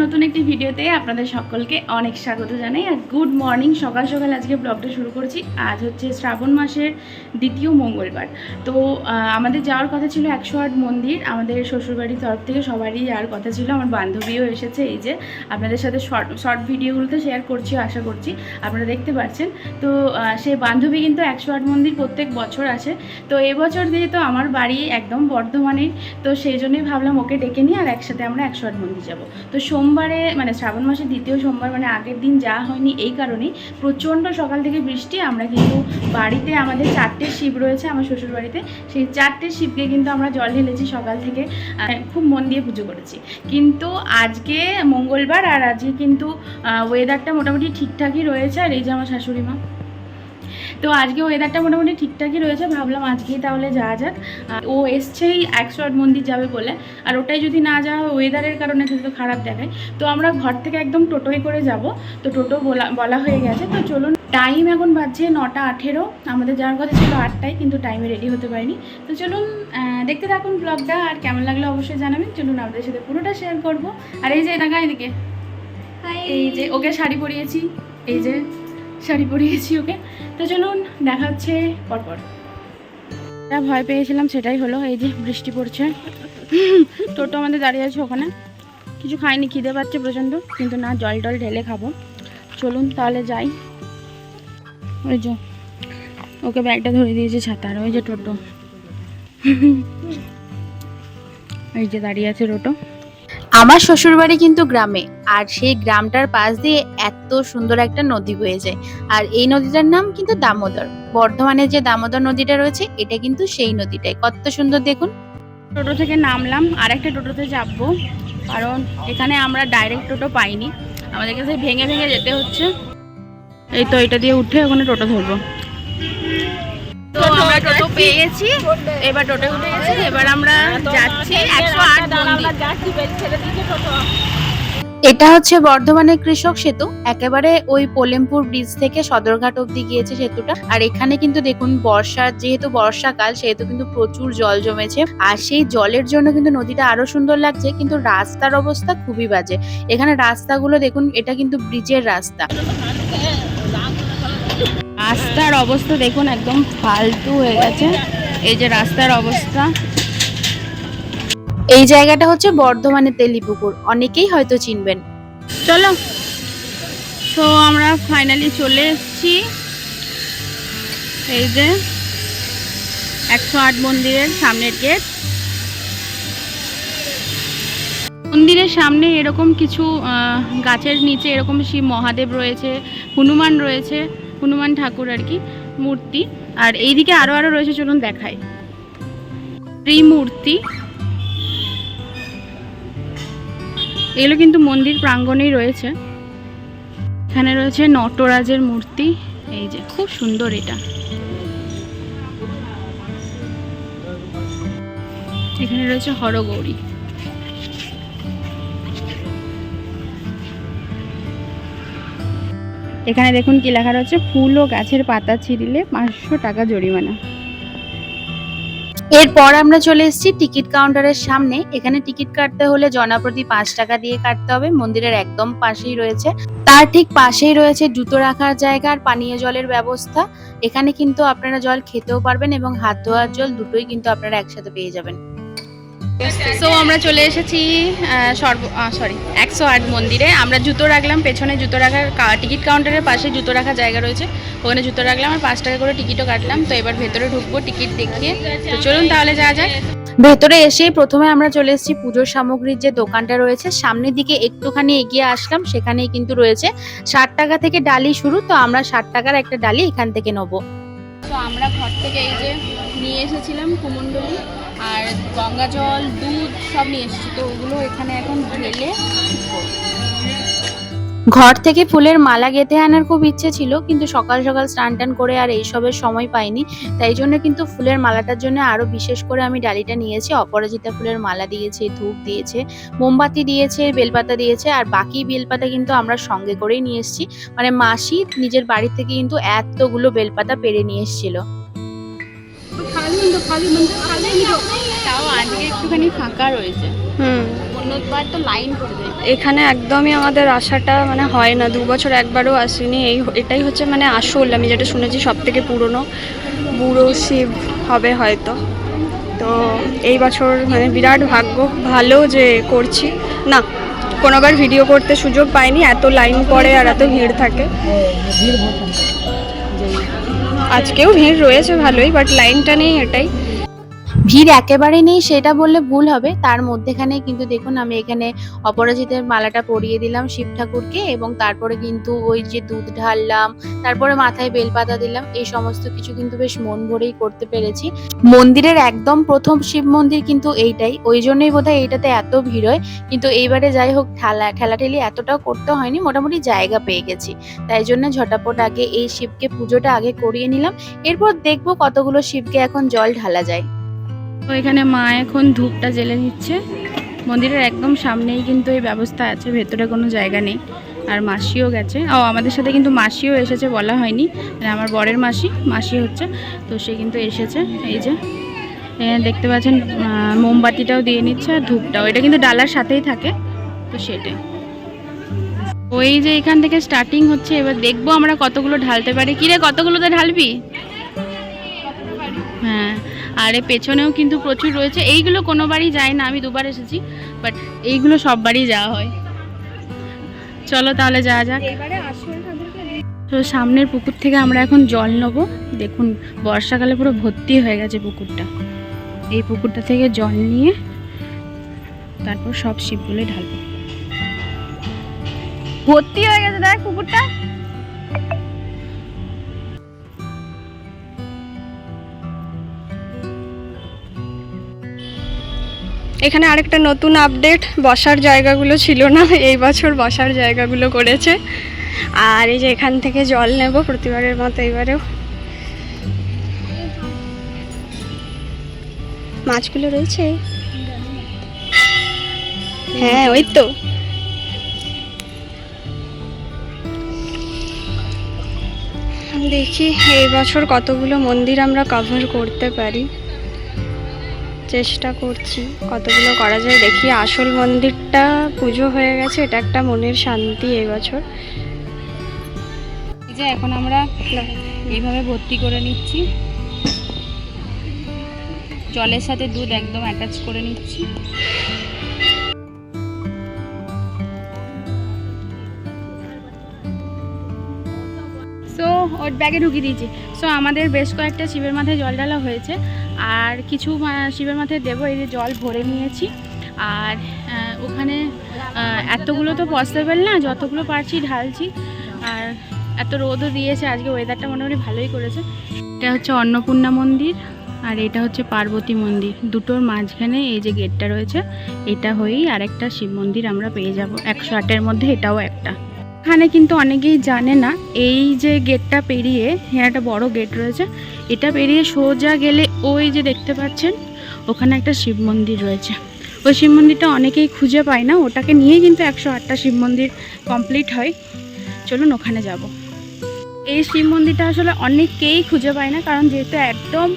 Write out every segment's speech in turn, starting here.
ভিডিওতে আপনাদের সকলকে অনেক স্বাগত জানাই আর গুড মর্নিং, সকাল সকাল আজকে ব্লগটা শুরু করছি। আজ হচ্ছে শ্রাবণ মাসের দ্বিতীয় মঙ্গলবার। তো আমাদের যাওয়ার কথা ছিল একশো আট মন্দির, আমাদের শ্বশুরবাড়ির তরফ থেকে সবারই যাওয়ার কথা ছিল, আমার বান্ধবীও এসেছে এই যে, আপনাদের সাথে শর্ট শর্ট ভিডিওগুলোতে শেয়ার করছি, আশা করছি আপনারা দেখতে পাচ্ছেন তো সেই বান্ধবী কিন্তু একশো আট মন্দির প্রত্যেক বছর আসে। তো, এবছর যেহেতু আমার বাড়ি একদম বর্ধমানে তো সেই জন্যই ভাবলাম ওকে ডেকে নিই আর একসাথে আমরা একশো আট মন্দির যাব। তো সোমবারে মানে শ্রাবণ মাসের দ্বিতীয় সোমবার মানে আগের দিন যাওয়া হয়নি এই কারণেই প্রচণ্ড সকাল থেকে বৃষ্টি। আমরা কিন্তু বাড়িতে আমাদের চারটে শিব রয়েছে আমার শ্বশুর বাড়িতে সেই চারটে শিবকে কিন্তু আমরা জল ঢেলেছি সকাল থেকে খুব মন দিয়ে পুজো করেছি। কিন্তু আজকে মঙ্গলবার আর আজকে কিন্তু ওয়েদারটা মোটামুটি ঠিকঠাকই রয়েছে। আর এই যে আমার শাশুড়ি মা তো আজকে ওয়েদারটা মোটামুটি ঠিকঠাকই রয়েছে ভাবলাম আজকেই তাহলে যাওয়া যাক। ও এসছেই একশো আট মন্দির যাবে বলে। আর ওটাই যদি না যাওয়া হয় ওয়েদারের কারণে কিন্তু খারাপ দেখায়। তো আমরা ঘর থেকে একদম টোটোয় করে যাব। তো টোটো বলা বলা হয়ে গেছে। তো চলুন টাইম এখন বাজছে নটা আঠেরো। আমাদের যাওয়ার কথা ছিল আটটায় কিন্তু টাইমে রেডি হতে পারিনি। তো চলুন দেখতে থাকুন ব্লগটা আর কেমন লাগল অবশ্যই জানাবেন। চলুন আপনাদের সাথে পুরোটা শেয়ার করব। আর এই যে এটা এদিকে এই যে ওকে শাড়ি পরিয়েছি। এই যে শাড়ি পরিয়েছি ওকে। তো চলুন, দেখা হচ্ছে পরপর। যা ভয় পেয়েছিলাম সেটাই হলো, এই যে বৃষ্টি পড়ছে। টোটো আমাদের দাঁড়িয়ে আছে ওখানে। কিছু খাইনি, খিদে পাচ্ছে প্রচণ্ড, কিন্তু না, জল টল ঢেলে খাব। চলুন তাহলে যাই। ওই যে, ওকে ব্যাগটা ধরে দিয়েছে ছাতার ওই যে টোটো। এই যে দাঁড়িয়ে আছে টোটো। আমার শ্বশুরবাড়ি কিন্তু গ্রামে, আর সেই গ্রামটার পাশ দিয়ে এত সুন্দর একটা নদী বয়ে যায়। আর এই নদীটার নাম কিন্তু দামোদর। বর্ধমানে যে দামোদর নদীটা রয়েছে, এটা কিন্তু সেই নদীটাই। কত সুন্দর দেখুন। টোটো থেকে নামলাম আর একটা টোটোতে চাপবো কারণ এখানে আমরা ডাইরেক্ট টোটো পাইনি। আমাদেরকে সেই ভেঙে ভেঙে যেতে হচ্ছে। এই তো, এটা দিয়ে উঠে ওখানে টোটো ধরবো। তো আমরা টোটো পেয়ে গেছি। এবার টোটো উঠে গেছি এবার আমরা যাচ্ছি একশো আট এটা হচ্ছে বর্ধমানের কৃষক সেতু। একেবারে ওই পোলেমপুর ব্রিজ থেকে সদরঘাট অব্দি গিয়েছে সেতুটা। আর এখানে কিন্তু দেখুন বর্ষার যেহেতু বর্ষাকাল সেহেতু কিন্তু প্রচুর জল জমেছে। আর সেই জলের জন্য কিন্তু নদীটা আরও সুন্দর লাগছে কিন্তু রাস্তার অবস্থা খুবই বাজে। এখানে রাস্তাগুলো দেখুন এটা কিন্তু ব্রিজের রাস্তা। রাস্তার অবস্থা দেখুন একদম ফালতু হয়ে গেছে। এই যে রাস্তার অবস্থা। এই জায়গাটা হচ্ছে বর্ধমানের তেলিপুকুর। অনেকেই হয়তো চিনবেন। চলো। তো আমরা ফাইনালি চলে এসেছি। এই যে একশো আট মন্দিরের সামনের গেট মন্দিরের সামনে এরকম কিছু আহ, গাছের নিচে এরকম শিব মহাদেব রয়েছে হনুমান রয়েছে। হনুমান ঠাকুর আর কি, মূর্তি। আর এইদিকে আরও আরও রয়েছে, চলুন দেখাই। ত্রিমূর্তি। এগুলো কিন্তু মন্দির প্রাঙ্গণেই রয়েছে। এখানে রয়েছে নটরাজের মূর্তি। এই যে, খুব সুন্দর এটা। এখানে রয়েছে হরগৌরী। এখানে দেখুন কি লেখা রয়েছে, ফুল ও গাছের পাতা ছিঁড়িলে পাঁচশো টাকা জরিমানা। এরপর আমরা চলে এসেছি টিকিট কাউন্টারের সামনে। এখানে টিকিট কাটতে হলে জনাপ্রতি পাঁচ টাকা দিয়ে কাটতে হবে। মন্দিরের একদম পাশেই রয়েছে। তার ঠিক পাশেই রয়েছে জুতো রাখার জায়গা আর পানীয় জলের ব্যবস্থা। এখানে কিন্তু আপনারা জল খেতেও পারবেন এবং হাত ধোয়ার জল দুটোই কিন্তু আপনারা একসাথে পেয়ে যাবেন। সো আমরা চলে এসেছি সর্ব সরি একশো আট মন্দিরে। আমরা জুতো রাখলাম, পেছনে জুতো রাখার টিকিট কাউন্টারের পাশে জুতো রাখার জায়গা রয়েছে। ওখানে জুতো রাখলাম, আর পাঁচ টাকা করে টিকিটও কাটলাম। তো এবার ভেতরে ঢুকবো, টিকিট দেখিয়ে। তো চলুন তাহলে যাওয়া যাক। ভেতরে এসেই প্রথমে আমরা চলে এসেছি পুজোর সামগ্রীর যে দোকানটা রয়েছে। সামনের দিকে একটুখানি এগিয়ে আসলাম, সেখানেই কিন্তু রয়েছে ষাট টাকা থেকে ডালি শুরু। তো আমরা ষাট টাকার একটা ডালি এখান থেকে নেব। তো আমরা ঘর থেকে এই যে নিয়ে এসেছিলাম কুমন্ডলি। আর গঙ্গা জল, দুধ সব নিয়ে এসেছি। তো ওগুলো এখানে এখন ঢেলে ঘর থেকে ফুলের মালা গেঁথে আনার খুব ইচ্ছে ছিল, কিন্তু সকাল সকাল স্নান টান করে আর এইসবের সময় পাইনি। তাই জন্য কিন্তু ফুলের মালাটার জন্য আরও বিশেষ করে আমি ডালিটা নিয়েছি। অপরাজিতা ফুলের মালা দিয়েছে, ধূপ দিয়েছে, মোমবাতি দিয়েছে, বেলপাতা দিয়েছে, আর বাকি বেলপাতা কিন্তু আমরা সঙ্গে করেই নিয়ে এসেছি। মানে মাসি নিজের বাড়ি থেকে কিন্তু এতগুলো বেলপাতা পেরে নিয়ে এসেছিল। তাও আজকে একটুখানি ফাঁকা রয়েছে। হুম। অন্যবার তো লাইন পড়ে যায় এখানে একদমই আমাদের আশাটা মানে হয় না। দু বছর একবারও আসিনি। এই এটাই হচ্ছে মানে আসল। আমি যেটা শুনেছি সব থেকে পুরনো। বুড়ো শিব হবে হয়তো। তো এই বছর মানে বিরাট ভাগ্য। ভালো যে করছি। না কোনোবার ভিডিও করতে সুযোগ পাইনি। এত লাইন পড়ে আর এত ভিড় থাকে। আজকেও ভিড় রয়েছে ভালোই বাট লাইনটা নেই এটাই। ভিড় একেবারে নেই, সেটা বললে ভুল হবে। তার মধ্যেখানে কিন্তু দেখুন, আমি এখানে অপরাজিতের মালাটা পরিয়ে দিলাম শিব ঠাকুরকে এবং তারপরে কিন্তু ওই যে দুধ ঢাললাম, তারপরে মাথায় বেলপাতা দিলাম, এই সমস্ত কিছু কিন্তু বেশ মন ভরেই করতে পেরেছি। মন্দিরের একদম প্রথম শিব মন্দির কিন্তু এইটাই, ওই জন্যই বোধহয় এইটাতে এত ভিড় হয়। কিন্তু এইবারে যাই হোক, ঠেলা, ঠেলাঠেলি এতটাও করতে হয়নি, মোটামুটি জায়গা পেয়ে গেছি। তাই জন্য ঝটাপট আগে এই শিবকে পুজোটা আগে করিয়ে নিলাম, এরপর দেখব কতগুলো শিবকে এখন জল ঢালা যায়। তো এখানে মা এখন ধূপটা জ্বেলে নিচ্ছে। মন্দিরের একদম সামনেই কিন্তু এই ব্যবস্থা আছে, ভেতরে কোনো জায়গা নেই। আর মাসিও গেছে। ও, আমাদের সাথে কিন্তু মাসিও এসেছে বলা হয়নি। মানে আমার বরের মাসি মাসি হচ্ছে, তো সে কিন্তু এসেছে। এই যে দেখতে পাচ্ছেন মোমবাতিটাও দিয়ে নিচ্ছে আর ধূপটাও। এটা কিন্তু ডালার সাথেই থাকে, তো সেটাই। ওই যে এখান থেকে স্টার্টিং হচ্ছে, এবার দেখব আমরা কতগুলো ঢালতে পারি। কিরে, কতগুলোতে ঢালবি? হ্যাঁ আর এর পেছনেও কিন্তু প্রচুর রয়েছে। এইগুলো কোনো বাড়ি যায় না আমি দুবার এসেছি বাট এইগুলো সব বাড়ি যাওয়া হয়। চলো তাহলে যাওয়া যাক। তো সামনের পুকুর থেকে আমরা এখন জল নেব। দেখুন বর্ষাকালে পুরো ভর্তি হয়ে গেছে পুকুরটা। এই পুকুরটা থেকে জল নিয়ে তারপর সব শিবগুলো ঢালবো। ভর্তি হয়ে গেছে দেখ পুকুরটা। এখানে আরেকটা নতুন আপডেট বসার জায়গাগুলো ছিল না, এই বছর বসার জায়গাগুলো করেছে। আর এই যে এখান থেকে জল নেব, প্রতিবারের মতো এবারেও মাছগুলো রয়েছে? হ্যাঁ ওই তো। দেখি, এই বছর কতগুলো মন্দির আমরা কভার করতে পারি। চেষ্টা করছি। কতগুলো করা যায় দেখি। আসল মন্দিরটা পুজো হয়ে গেছে, এটা একটা মনের শান্তি এবছর যে এখন আমরা এইভাবে ভর্তি করে নিচ্ছি। জলের সাথে দুধ একদম অ্যাটাচ করে নিচ্ছি। সো ওর ব্যাগে ঢুকিয়ে দিয়েছি। সো আমাদের বেশ কয়েকটা শিবের মাথায় জল ঢালা হয়েছে। আর কিছু শিবের মাথায় দেবো, এই যে জল ভরে নিয়েছি। আর ওখানে এতগুলো তো পসিবল না, যতগুলো পারছি ঢালছি। আর এত রোদও দিয়েছে, আজকে ওয়েদারটা মোটামুটি ভালোই করেছে। এটা হচ্ছে অন্নপূর্ণা মন্দির, আর এটা হচ্ছে পার্বতী মন্দির। দুটোর মাঝখানে এই যে গেটটা রয়েছে, এটা হয়েই আরেকটা শিব মন্দির আমরা পেয়ে যাব। একশো আটের মধ্যে এটাও একটা। এখানে কিন্তু অনেকেই জানে না, এই যে গেটটা পেরিয়ে হ্যাঁ একটা বড় গেট রয়েছে, এটা পেরিয়ে সোজা গেলে ওই যে দেখতে পাচ্ছেন, ওখানে একটা শিব মন্দির রয়েছে। ওই শিব মন্দিরটা অনেকেই খুঁজে পায় না, ওটাকে নিয়ে কিন্তু একশো আটটা শিব মন্দির কমপ্লিট হয়। চলুন ওখানে যাব। এই শিব মন্দিরটা আসলে অনেকেই খুঁজে পায় না, কারণ যেহেতু একদম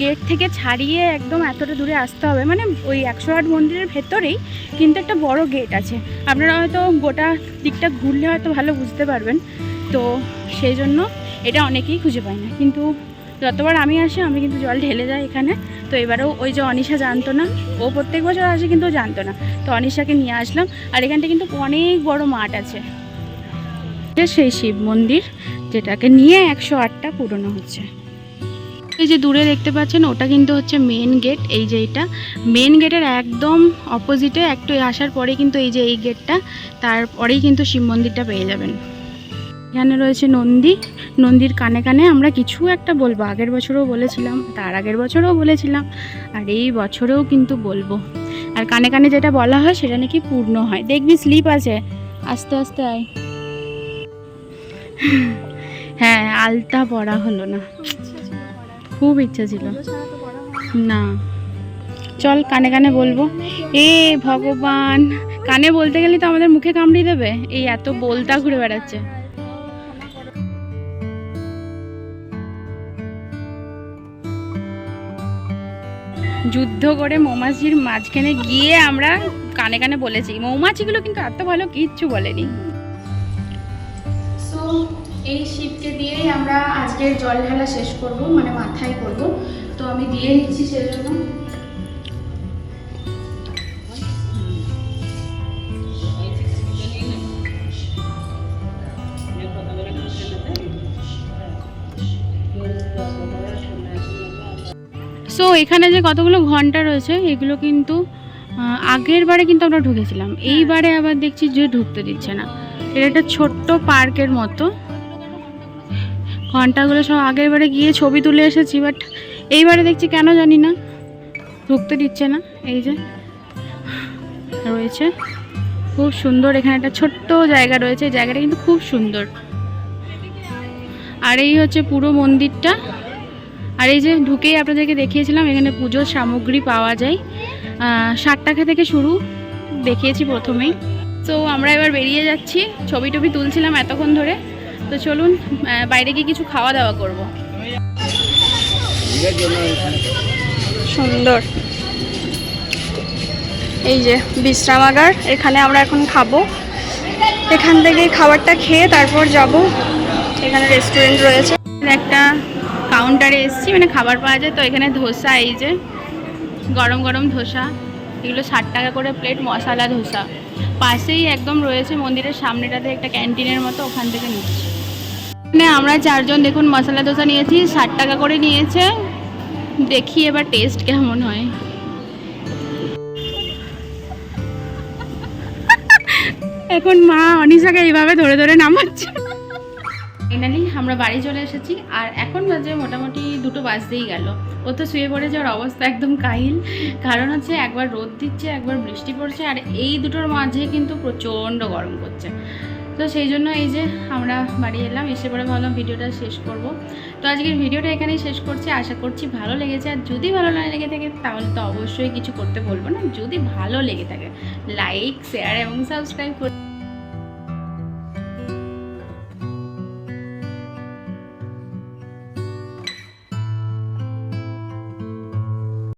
গেট থেকে ছাড়িয়ে একদম এতটা দূরে আসতে হবে মানে ওই একশো আট মন্দিরের ভেতরেই কিন্তু একটা বড় গেট আছে। আপনারা হয়তো গোটা দিকটা ঘুরলে হয়তো ভালো বুঝতে পারবেন, তো সেই জন্য এটা অনেকেই খুঁজে পায় না। কিন্তু যতবার আমি আসি, আমি কিন্তু জল ঢেলে যাই এখানে, তো এবারেও ওই যে অনিশা জানতো না, ও প্রত্যেক বছর আসে কিন্তু জানতো না, তো অনিশাকে নিয়ে আসলাম, আর এখানটা কিন্তু অনেক বড় মাঠ আছে। সেই শিব মন্দির। যেটাকে নিয়ে একশো আটটা পুরনো হচ্ছে। এই যে দূরে দেখতে পাচ্ছেন, ওটা কিন্তু হচ্ছে মেন গেট এই যে এটা। মেন গেটের একদম অপোজিটে একটু আসার পরে কিন্তু এই যে এই গেটটা তারপরেই কিন্তু শিব মন্দিরটা পেয়ে যাবেন। এখানে রয়েছে নন্দী। নন্দীর কানে কানে আমরা কিছু একটা বলব। আগের বছরও বলেছিলাম, তার আগের বছরও বলেছিলাম, আর এই বছরেও কিন্তু বলব। আর কানে কানে যেটা বলা হয়, সেটা নাকি পূর্ণ হয়। দেখবি স্লিপ আছে। আস্তে আস্তে আয়। হ্যাঁ আলতা পড়া হলো না। খুব ইচ্ছা ছিল। না। চল কানে কানে বলব। এ ভগবান, কানে বলতে গেলে তো আমাদের মুখে কামড়িয়ে দেবে। এই এত বলতা ঘুরে বেড়াচ্ছে। যুদ্ধ করে মৌমাছির মাঝখানে গিয়ে আমরা কানে কানে বলেছি। মৌমাছিগুলো কিন্তু এত ভালো কিচ্ছু বলেনি। এই শিবকে দিয়েই আমরা আজকের জল ঢালা শেষ করব মানে মাথায় করব। তো আমি দিয়ে নিচ্ছি সেজন্য। সো এখানে যে কতগুলো ঘণ্টা রয়েছে এগুলো কিন্তু আগের বারে কিন্তু আমরা ঢুকেছিলাম। এইবারে আবার দেখছি যে ঢুকতে দিচ্ছে না। এটা একটা ছোট্ট পার্কের মতো। ঘন্টাগুলো সব আগের বারে গিয়ে ছবি তুলে এসেছি বাট এইবারে দেখছি কেন জানি না। ঢুকতে দিচ্ছে না, এই যে রয়েছে। খুব সুন্দর এখানে একটা ছোট্ট জায়গা রয়েছে জায়গাটা কিন্তু খুব সুন্দর। আর এই হচ্ছে পুরো মন্দিরটা। আর এই যে ঢুকেই আপনাদেরকে দেখিয়েছিলাম, এখানে পুজোর সামগ্রী পাওয়া যায়। ষাট টাকা থেকে শুরু, দেখিয়েছি প্রথমেই। তো আমরা এবার বেরিয়ে যাচ্ছি, ছবি টবি তুলছিলাম এতক্ষণ ধরে। তো চলুন বাইরে গিয়ে কিছু খাওয়া দাওয়া করব। সুন্দর। এই যে বিশ্রামাগার এখানে আমরা এখন খাব। এখান থেকে খাবারটা খেয়ে তারপর যাব। এখানে রেস্টুরেন্ট রয়েছে। একটা কাউন্টারে এসেছি মানে খাবার পাওয়া যায়। তো এখানে ধোসা এই যে গরম গরম ধোসা এগুলো ষাট টাকা করে প্লেট মশলা ধোসা। পাশেই একদম রয়েছে মন্দিরের সামনেটাতে একটা ক্যান্টিনের মতো ওখান থেকে নিচ্ছি। মানে আমরা চারজন দেখুন মশলা দোসা নিয়েছি, ষাট টাকা করে নিয়েছে। দেখি এবার টেস্ট কেমন হয়। এখন মা অনিশাকে এইভাবে ধরে ধরে নামাচ্ছে। ফাইনালি আমরা বাড়ি চলে এসেছি, আর এখন বাজে মোটামুটি দুটো বাজতেই গেল। ও তো শুয়ে পড়েছে, ওর অবস্থা একদম কাহিল। কারণ হচ্ছে একবার রোদ দিচ্ছে, একবার বৃষ্টি পড়ছে, আর এই দুটোর মাঝে কিন্তু প্রচণ্ড গরম করছে তো সেই জন্য এই যে আমরা বাড়ি এলাম, এসে পরে ভাবলাম ভিডিওটা শেষ করব। তো আজকের ভিডিওটা এখানেই শেষ করছি। আশা করছি ভালো লেগেছে। আর যদি ভালো না লেগে থাকে, তাহলে তো অবশ্যই কিছু করতে বলব না। যদি ভালো লেগে থাকে লাইক শেয়ার এবং সাবস্ক্রাইব করে